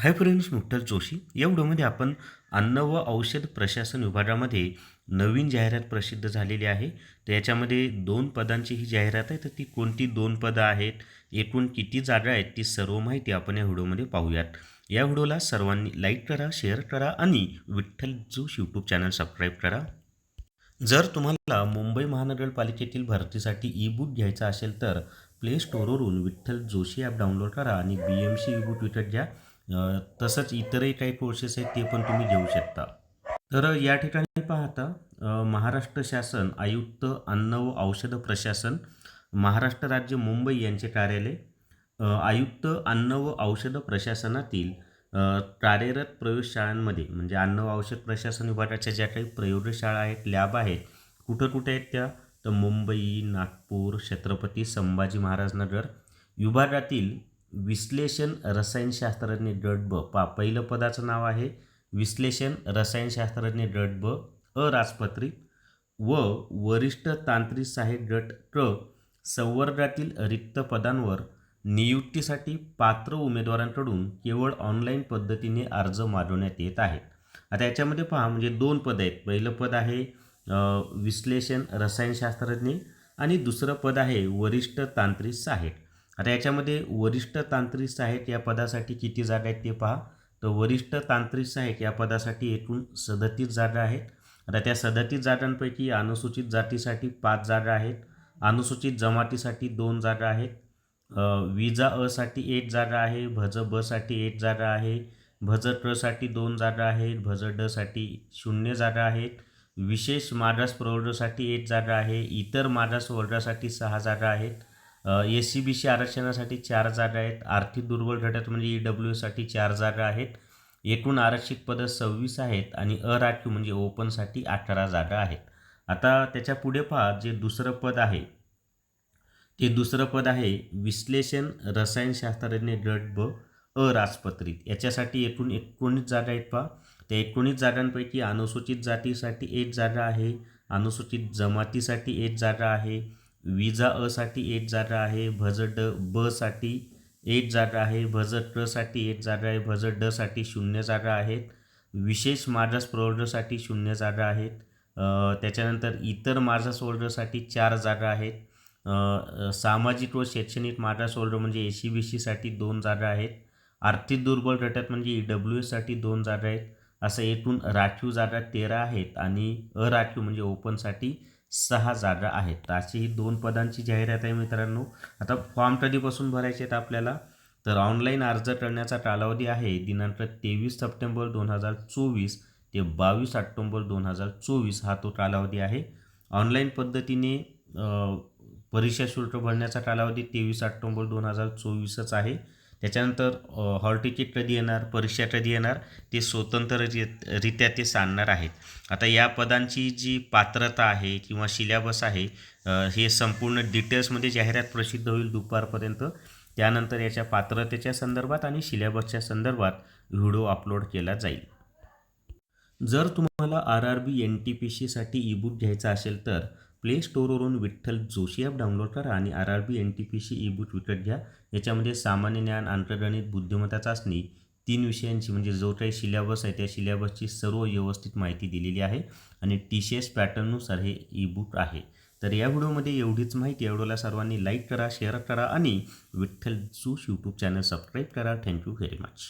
Hi friends मुक्तर Joshi या व्हिडिओमध्ये आपण अन्न व औषध प्रशासन विभागामध्ये नवीन जाहिरात प्रसिद्ध झालेली आहे. तर याच्यामध्ये दोन पदांची ही जाहिरात आहे. तर ती कोणती दोन पदं आहेत? एकूण किती जागा आहेत? ती सर्व माहिती आपण या व्हिडिओमध्ये पाहूयात. या व्हिडिओला सर्वांनी लाईक करा शेअर करा आणि Vitthal Joshi YouTube channel subscribe करा. जर तुम्हाला मुंबई महानगरपालिकेतील भरतीसाठी ई बुक घ्यायचा असेल तर प्ले स्टोरवरून विठ्ठल जोशी ॲप डाउनलोड करा आणि B M C E book विकत घ्या. तसंच इतरही काही कोर्सेस आहेत ते पण तुम्ही घेऊ शकता. तर या ठिकाणी पाहता महाराष्ट्र शासन आयुक्त अन्न व औषध प्रशासन महाराष्ट्र राज्य मुंबई यांचे कार्यालय आयुक्त अन्न व औषध प्रशासनातील कार्यरत प्रयोगशाळांमध्ये म्हणजे अन्न व औषध प्रशासन विभागाच्या ज्या काही प्रयोगशाळा आहेत लॅब आहेत कुठं कुठे आहेत त्या? तर मुंबई नागपूर छत्रपती संभाजी महाराज नगर विभागातील विश्लेषण रसायनशास्त्रज्ञ गट ब. पा पहिलं पदाचं नाव आहे विश्लेषण रसायनशास्त्रज्ञ गट ब. अराजपत्रित व वरिष्ठ तांत्रिक साहेब गट क संवर्गातील रिक्त पदांवर नियुक्तीसाठी पात्र उमेदवारांकडून केवळ ऑनलाईन पद्धतीने अर्ज मागवण्यात येत आहेत. आता याच्यामध्ये पहा म्हणजे दोन पद आहेत. पहिलं पद आहे विश्लेषण रसायनशास्त्रज्ञ आणि दुसरं पद आहे वरिष्ठ तांत्रिक साहेब आता याच्यामध्ये वरिष्ठ तांत्रिक सहाय्यक या पदासाठी किती जागा आहेत ते पहा. तर वरिष्ठ तांत्रिक सहाय्यक या पदासाठी एकूण सदतीस जागा आहेत. आता त्या सदतीस जागांपैकी अनुसूचित जातीसाठी पाच जागा आहेत. अनुसूचित जमातीसाठी दोन जागा आहेत. विजा असाठी एक जागा आहे. भज बसाठी एक जागा आहे. भज ट्रसाठी दोन जागा आहेत. भज डसाठी शून्य जागा आहेत. विशेष मागास प्रवर्गासाठी एक जागा आहे. इतर मागास वर्गासाठी सहा जागा आहेत. एस सी बी सी आरक्षणासाठी चार जागा आहेत. आर्थिक दुर्बल घटक म्हणजे ई डब्ल्यूसाठी चार जागा आहेत. एकूण आरक्षित पदं सव्वीस आहेत आणि अराखीव म्हणजे ओपनसाठी अठरा जागा आहेत. आता त्याच्या पुढे पहा जे दुसरं पद आहे. ते दुसरं पद आहे विश्लेषण रसायनशास्त्रज्ञ गट ब अराजपत्रित याच्यासाठी एकूण एकोणीस जागा आहेत पहा. त्या एकोणीस जागांपैकी अनुसूचित जातीसाठी एक जागा आहे. अनुसूचित जमातीसाठी एक जागा आहे. विजा असाठी एक जागा आहे भज ड बसाठी एक जागा आहे भज ट्रसाठी एक जागा आहे भज डसाठी शून्य जागा आहेत विशेष मागास प्रवर्गसाठी शून्य जागा आहेत त्याच्यानंतर इतर मागास वर्गसाठी चार जागा आहेत सामाजिक व शैक्षणिक मागास वर्ग म्हणजे ए सी बी सीसाठी दोन जागा आहेत आर्थिक दुर्बल गटात म्हणजे ई डब्ल्यू एससाठी दोन जागा आहेत असं एकूण राखीव जागा तेरा आहेत आणि अराखीव म्हणजे ओपनसाठी सहा जागा आहेत. तर अशी ही दोन पदांची जाहिरात आहे मित्रांनो. आता फॉर्म कधीपासून भरायचे आहेत आपल्याला? तर ऑनलाईन अर्ज करण्याचा कालावधी आहे दिनांक तेवीस सप्टेंबर दोन हजार चोवीस ते बावीस ऑक्टोंबर दोन हजार चोवीस हा तो कालावधी आहे. ऑनलाईन पद्धतीने परीक्षा शुल्क भरण्याचा कालावधी तेवीस ऑक्टोंबर दोन हजार चोवीसच आहे. त्याच्यानंतर हॉल तिकीट कधी येणार परीक्षा कधी येणार ते स्वतंत्र रित्या ते सांगणार आहेत. आता या पदांची जी पात्रता आहे किंवा सिलॅबस आहे हे संपूर्ण डिटेल्समध्ये जाहिरात प्रसिद्ध होईल दुपारपर्यंत. त्यानंतर याच्या पात्रतेच्या संदर्भात आणि सिलॅबसच्या संदर्भात व्हिडिओ अपलोड केला जाईल. जर तुम्हाला R R B N T P सीसाठी ईबुक घ्यायचा असेल तर प्ले स्टोअरवरून विठ्ठल जोशी ॲप डाउनलोड करा आणि R R B N T P C ebook विकत घ्या. याच्यामध्ये सामान्य ज्ञान आंतरगणित बुद्धिमत्ता चाचणी तीन विषयांची म्हणजे जो काही सिलेबस आहे त्या सिलेबसची सर्व व्यवस्थित माहिती दिलेली आहे आणि टी सी एस पॅटर्ननुसार हे ई बुक आहे. तर या व्हिडिओमध्ये एवढीच माहिती या व्हिडिओला सर्वांनी लाईक करा शेअर करा आणि Vitthal Joshi YouTube channel subscribe करा. Thank you very much